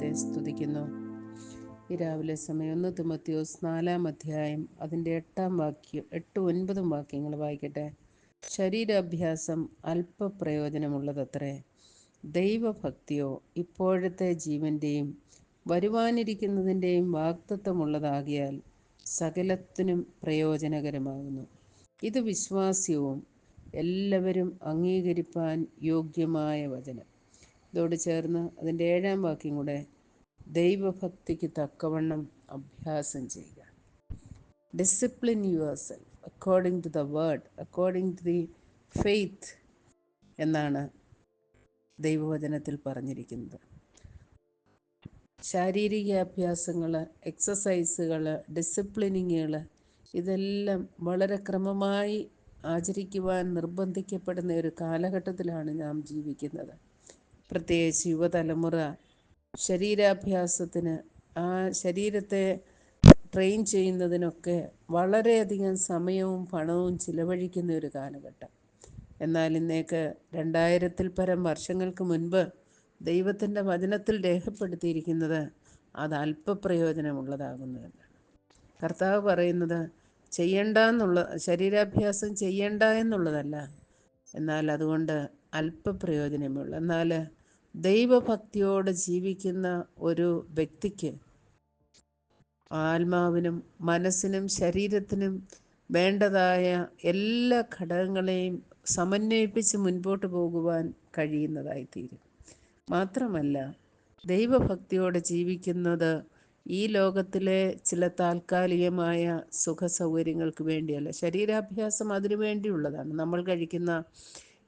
ബൈബിളിലെ സമയം ഒന്ന് തിമത്തിയോസ് നാലാം അധ്യായം അതിന്റെ എട്ടാം വാക്യം എട്ട് ഒൻപതും വാക്യങ്ങൾ വായിക്കട്ടെ. ശരീരാഭ്യാസം അല്പപ്രയോജനമുള്ളതത്രേ. ദൈവഭക്തിയോ ഇപ്പോഴത്തെ ജീവന്റെയും വരുവാനിരിക്കുന്നതിന്റെയും വാക്തത്വമുള്ളതാകിയാൽ സകലത്തിനും പ്രയോജനകരമാകുന്നു. ഇത് വിശ്വാസ്യവും എല്ലാവരും അംഗീകരിപ്പാൻ യോഗ്യമായ വചനം. ഇതോട് ചേർന്ന് അതിന്റെ ഏഴാം വാക്യം കൂടെ ദൈവഭക്തിക്ക് തക്കവണ്ണം അഭ്യാസം ചെയ്യുക. Discipline yourself according to the word according to the faith എന്നാണ് ദൈവവചനത്തിൽ പറഞ്ഞിരിക്കുന്നത്. ശാരീരിക അഭ്യാസങ്ങൾ എക്സസൈസുകൾ ഡിസിപ്ലിനിങ്ങുകൾ ഇതെല്ലാം വളരെ ക്രമമായി ആചരിക്കുവാൻ നിർബന്ധിക്കപ്പെടുന്ന ഒരു കാലഘട്ടത്തിലാണ് നാം ജീവിക്കുന്നത്. പ്രത്യേകിച്ച് യുവതലമുറ ശരീരാഭ്യാസത്തിന് ആ ശരീരത്തെ ട്രെയിൻ ചെയ്യുന്നതിനൊക്കെ വളരെയധികം സമയവും പണവും ചിലവഴിക്കുന്ന ഒരു കാലഘട്ടം. എന്നാൽ ഇന്നേക്ക് രണ്ടായിരത്തിൽ പരം വർഷങ്ങൾക്ക് മുൻപ് ദൈവത്തിന്റെ വചനത്തിൽ രേഖപ്പെടുത്തിയിരിക്കുന്നത് അത് അല്പപ്രയോജനമുള്ളതാകുന്നു എന്നാണ് കർത്താവ് പറയുന്നത് ചെയ്യണ്ട എന്നുള്ള ശരീരാഭ്യാസം ചെയ്യണ്ട എന്നുള്ളതല്ല. എന്നാൽ അതുകൊണ്ട് അല്പപ്രയോജനമുള്ളൂ എന്നാൽ ദൈവഭക്തിയോട് ജീവിക്കുന്ന ഒരു വ്യക്തിക്ക് ആത്മാവിനും മനസ്സിനും ശരീരത്തിനും വേണ്ടതായ എല്ലാ ഘടകങ്ങളെയും സമന്വയിപ്പിച്ച് മുൻപോട്ട് പോകുവാൻ കഴിയുന്നതായിത്തീരും. മാത്രമല്ല ദൈവഭക്തിയോടെ ജീവിക്കുന്നത് ഈ ലോകത്തിലെ ചില താൽക്കാലികമായ സുഖ സൗകര്യങ്ങൾക്ക് വേണ്ടിയല്ല ശരീരാഭ്യാസം അതിനു വേണ്ടിയുള്ളതാണ്. നമ്മൾ കഴിക്കുന്ന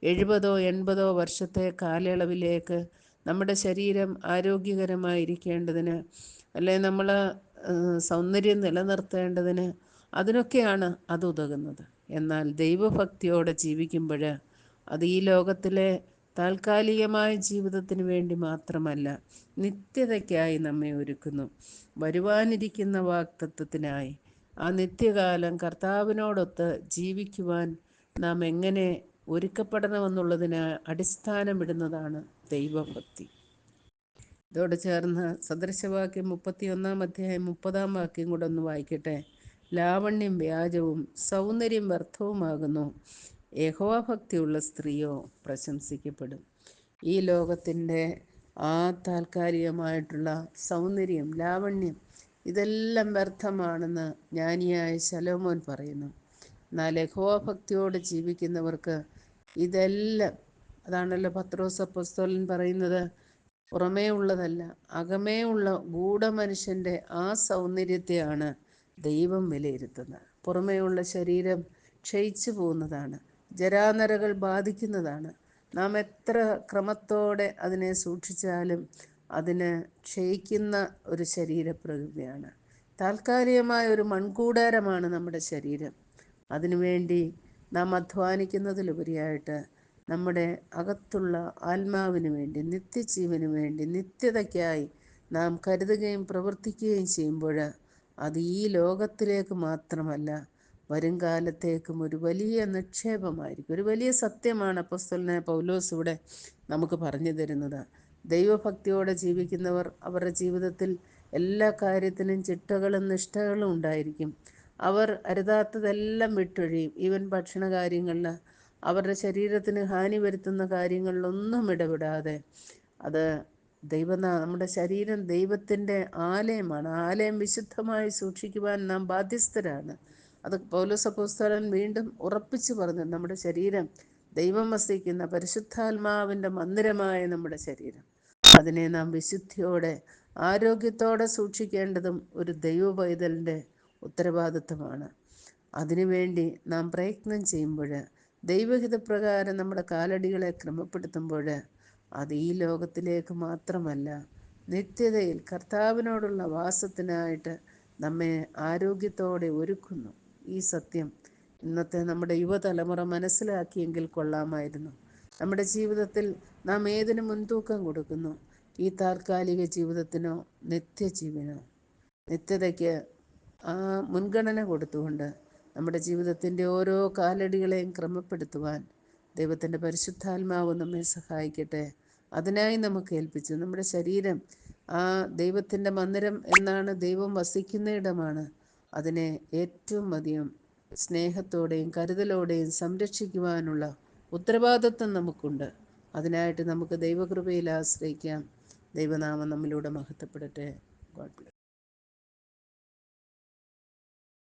എഴുപതോ എൺപതോ വർഷത്തെ കാലയളവിലേക്ക് നമ്മുടെ ശരീരം ആരോഗ്യകരമായിരിക്കേണ്ടതിന് അല്ലെ നമ്മൾ സൗന്ദര്യം നിലനിർത്തേണ്ടതിന് അതിനൊക്കെയാണ് അത് ഉതകുന്നത്. എന്നാൽ ദൈവഭക്തിയോടെ ജീവിക്കുമ്പോൾ അത് ഈ ലോകത്തിലെ താൽക്കാലികമായ ജീവിതത്തിന് വേണ്ടി മാത്രമല്ല നിത്യതയ്ക്കായി നമ്മെ ഒരുക്കുന്നു. വരുവാനിരിക്കുന്ന വാക്തത്വത്തിനായി ആ നിത്യകാലം കർത്താവിനോടൊത്ത് ജീവിക്കുവാൻ നാം എങ്ങനെ ഒരുക്കപ്പെടണമെന്നുള്ളതിന് അടിസ്ഥാനമിടുന്നതാണ് ദൈവഭക്തി. ഇതോട് ചേർന്ന് സദൃശവാക്യം മുപ്പത്തിയൊന്നാം അധ്യായം മുപ്പതാം വാക്യം കൂടെ ഒന്ന് വായിക്കട്ടെ. ലാവണ്യം വ്യാജവും സൗന്ദര്യം വ്യർത്ഥവുമാകുന്നു. യഹോഭക്തിയുള്ള സ്ത്രീയോ പ്രശംസിക്കപ്പെടും. ഈ ലോകത്തിന്റെ ആ താൽക്കാലികമായിട്ടുള്ള സൗന്ദര്യം ലാവണ്യം ഇതെല്ലാം വ്യർത്ഥമാണെന്ന് ജ്ഞാനിയായ ശലോമോൻ പറയുന്നു. എന്നാൽ യഹോഭക്തിയോട് ജീവിക്കുന്നവർക്ക് ഇതെല്ലാം അതാണല്ലോ പത്രോസ് അപ്പസ്തോലൻ പറയുന്നത്. പുറമേ ഉള്ളതല്ല അകമേ ഉള്ള ഗൂഢമനുഷ്യന്റെ ആ സൗന്ദര്യത്തെയാണ് ദൈവം വിലയിരുത്തുന്നത്. പുറമേ ഉള്ള ശരീരം ക്ഷയിച്ചു പോകുന്നതാണ് ജരാനരകൾ ബാധിക്കുന്നതാണ്. നാം എത്ര ക്രമത്തോടെ അതിനെ സൂക്ഷിച്ചാലും അതിന് ക്ഷയിക്കുന്ന ഒരു ശരീരപ്രകൃതിയാണ്. താൽക്കാലികമായ ഒരു മൺകൂടാരമാണ് നമ്മുടെ ശരീരം. അതിനുവേണ്ടി നാം അധ്വാനിക്കുന്നതിലുപരിയായിട്ട് നമ്മുടെ അകത്തുള്ള ആത്മാവിന് വേണ്ടി നിത്യജീവന് വേണ്ടി നിത്യതയ്ക്കായി നാം കരുതുകയും പ്രവർത്തിക്കുകയും ചെയ്യുമ്പോൾ അത് ഈ ലോകത്തിലേക്ക് മാത്രമല്ല വരും കാലത്തേക്കും ഒരു വലിയ നിക്ഷേപമായിരിക്കും. ഒരു വലിയ സത്യമാണ് അപ്പസ്തലിനെ പൗലോസ് ഇവിടെ നമുക്ക് പറഞ്ഞു തരുന്നത്. ദൈവഭക്തിയോടെ ജീവിക്കുന്നവർ അവരുടെ ജീവിതത്തിൽ എല്ലാ കാര്യത്തിനും ചിട്ടകളും നിഷ്ഠകളും ഉണ്ടായിരിക്കും. അവർ അരുതാത്തതെല്ലാം വിട്ടൊഴിയും. ഈവൻ ഭക്ഷണ കാര്യങ്ങളിൽ അവരുടെ ശരീരത്തിന് ഹാനി വരുത്തുന്ന കാര്യങ്ങളിലൊന്നും ഇടപെടാതെ. അത് ദൈവനാ നമ്മുടെ ശരീരം ദൈവത്തിന്റെ ആലയമാണ്. ആലയം വിശുദ്ധമായി സൂക്ഷിക്കുവാൻ നാം ബാധ്യസ്ഥരാണ്. അത് പൗലോസപ്പോസ്തലൻ വീണ്ടും ഉറപ്പിച്ചു പറഞ്ഞു നമ്മുടെ ശരീരം ദൈവം വസിക്കുന്ന പരിശുദ്ധാത്മാവിന്റെ മന്ദിരമായ നമ്മുടെ ശരീരം. അതിനെ നാം വിശുദ്ധിയോടെ ആരോഗ്യത്തോടെ സൂക്ഷിക്കേണ്ടതും ഒരു ദൈവ പൈതലിന്റെ ഉത്തരവാദിത്വമാണ്. അതിനുവേണ്ടി നാം പ്രയത്നം ചെയ്യുമ്പോൾ ദൈവഹിതപ്രകാരം നമ്മുടെ കാലടികളെ ക്രമപ്പെടുത്തുമ്പോൾ അത് ഈ ലോകത്തിലേക്ക് മാത്രമല്ല നിത്യതയിൽ കർത്താവിനോടുള്ള വാസത്തിനായിട്ട് നമ്മെ ആരോഗ്യത്തോടെ ഒരുക്കുന്നു. ഈ സത്യം ഇന്നത്തെ നമ്മുടെ യുവതലമുറ മനസ്സിലാക്കിയെങ്കിൽ കൊള്ളാമായിരുന്നു. നമ്മുടെ ജീവിതത്തിൽ നാം ഏതിനു മുൻതൂക്കം കൊടുക്കുന്നു? ഈ താൽക്കാലിക ജീവിതത്തിനോ നിത്യജീവനോ? നിത്യതയ്ക്ക് മുൻഗണന കൊടുത്തുകൊണ്ട് നമ്മുടെ ജീവിതത്തിന്റെ ഓരോ കാലടികളെയും ക്രമപ്പെടുത്തുവാൻ ദൈവത്തിന്റെ പരിശുദ്ധാത്മാവ് നമ്മെ സഹായിക്കട്ടെ. അതിനായി നമുക്ക് ഏൽപ്പിച്ചു. നമ്മുടെ ശരീരം ആ ദൈവത്തിന്റെ മന്ദിരം എന്നാണ് ദൈവം വസിക്കുന്ന ഇടമാണ്. അതിനെ ഏറ്റവും അധികം സ്നേഹത്തോടെയും കരുതലോടെയും സംരക്ഷിക്കുവാനുള്ള ഉത്തരവാദിത്വം നമുക്കുണ്ട്. അതിനായിട്ട് നമുക്ക് ദൈവകൃപയിൽ ആശ്രയിക്കാം. ദൈവനാമം നമ്മിലൂടെ മഹത്വപ്പെടട്ടെ. ഗോഡ്